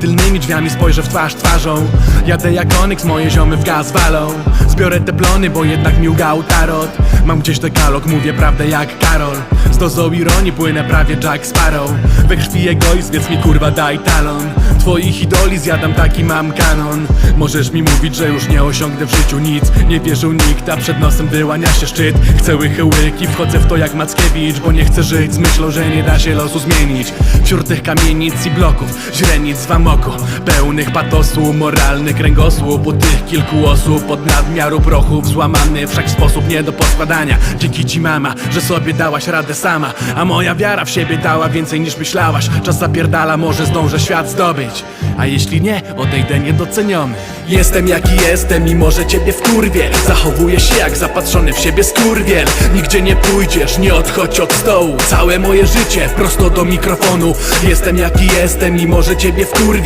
tylnymi drzwiami spojrzę w twarz twarzą. Jadę jak onyx, moje ziomy w gaz walą. Zbiorę te plony, bo jednak mi ugał tarot. Mam gdzieś dekalog, mówię prawdę jak Karol Z dozą ironii płynę prawie Jack Sparrow. We krwi egoizm, więc mi kurwa daj talon. Twoich idoli zjadam taki mam kanon. Możesz mi mówić, że już nie osiągnę w życiu nic. Nie wierzył nikt, a przed nosem wyłania się szczyt. Chcę łychy łyki, wchodzę w to jak Mackiewicz Bo nie chcę żyć z myślą, że nie da się losu zmienić. Wśród tych kamienic i bloków, źrenic w amoku Pełnych patosu, moralny kręgosłup. U tych kilku osób od nadmiaru prochów Złamany wszak sposób nie do poskładania. Dzięki ci mama, że sobie dałaś radę sama A moja wiara w siebie dała więcej niż myślałaś. Czas zapierdala, może zdążę świat zdobyć. A jeśli nie, odejdę niedoceniony. Jestem jaki jestem i może ciebie wkurwie Zachowuję się jak zapatrzony w siebie skurwiel. Nigdzie nie pójdziesz, nie odchodź od stołu. Całe moje życie prosto do mikrofonu. Jestem jaki jestem i może ciebie wkurwie